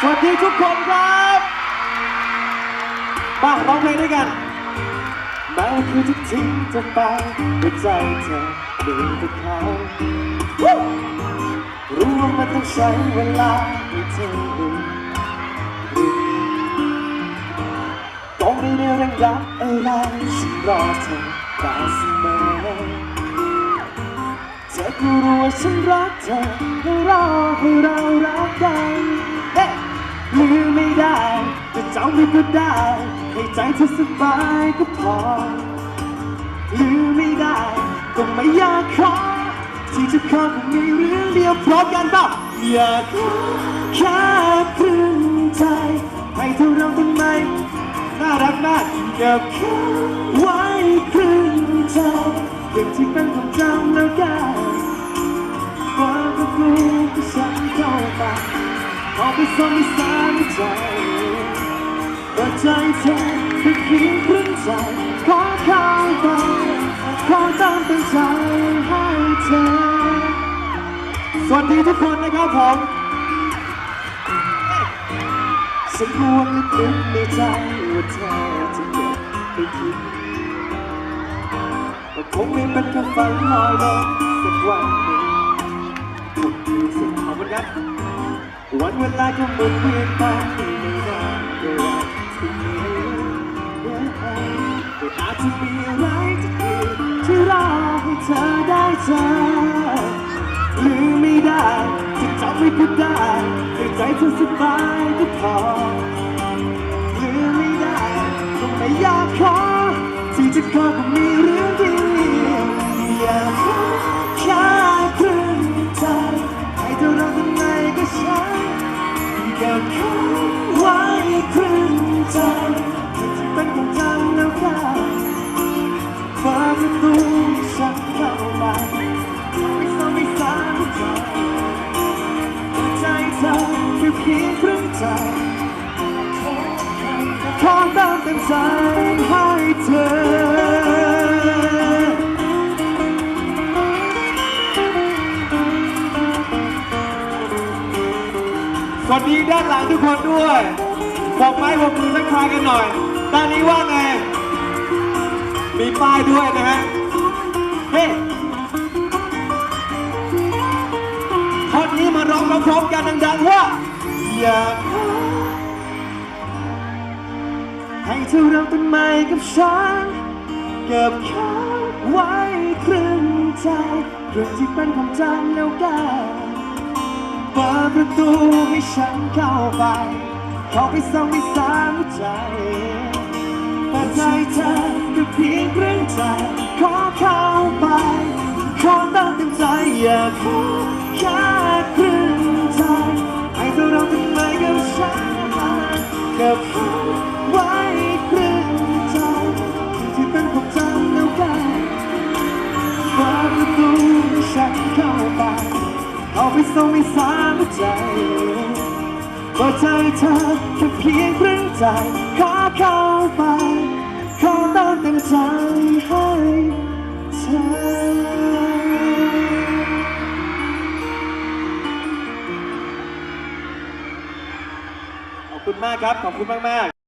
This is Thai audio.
สวัสดีทุกคนครับมาร้องเพลงด้วยกันแม้คือจะทิ้งจะไปหัวใจเธอมีแต่เขารู้ว่ามันต้องใช้เวลาให้เธอรู้ก็ไม่ได้เร่งรักอะไรฉันรอเธอ ฉันรักเธอและรอให้เรารักกันเฮ้ลืมไม่ได้จะจำไม่ก็ได้ให้ใจเธอสบายก็พอลืมไม่ได้ก็ไม่อยากขอที่จะขอก็มีเรื่องเดียวพร้อมกันเปล่าอยากขอแค่ครึ่งใจให้เท่าเราทำไมน่ารักมากเก็บแค่ไว้ครึ่ง ขอไปซ่อนในสายใจว่าใจเธอคือเพียงครึ่งใจขอเข้าไปขอตามเป็นใจให้เธอ สวัสดีทุกคนนะครับผมฉันห่วงลึกๆในใจว่าเธอจะเก็บไปคิดว่าคงไม่เป็นแค่ฝันลอยลอยสักวันหนึ่งถูกดีสิขอบคุณครับ วันเวลาก็หมุนเวียนไปไม่นานเกินที่นี้แต่อาจจะมีอะไรที่ดีที่รอให้เธอได้เจอลืมไม่ได้จะจำไม่ก็ได้ให้ใจเธอสบายก็พอลืมไม่ได้ก็ไม่อยากขอที่จะขอก็มีเรื่องดีอยากขอแค่ครึ่งใจให้เธอรั กทำไงก็ใช่เก็บแค่ไว้ครึ่งใจที่จะเป็นของจำแล้วกันฝากประตูให้ฉันเข้าไปไม่ต้องไม่ซ้ำใจใจเธอคือเพียงครึ่งใจขอเติมเต็มใจให้ สวัสดีด้านหลังทุกคนด้วยบอกไม้บอกมือทักทายกันหน่อย ด้านนี้ว่าไง มีป้ายด้วยนะฮะ เฮ้ท่อนนี้มาร้องพร้อมๆกันดังๆว่าอยากให้เธอเราต้นไม้กับฉันเก็บแค่ไว้ครึ่งใจเรื่องที่เป็นความจำแล้วกัน ดประตูให้ฉันเข้าไป เข้าไปส่องในสามใจเปิดใจเธอก็เพียงครึ่งใจ ขอเข้าไป ขอเติมเต็มใจอยากขอ อาไปส่งในสามใจว่าใจเธอแค่เพียงครึ่งใจ ขอเข้าไป ขอเติมเต็มใจให้เธอขอบคุณมากครับ ขอบคุณมาก ๆ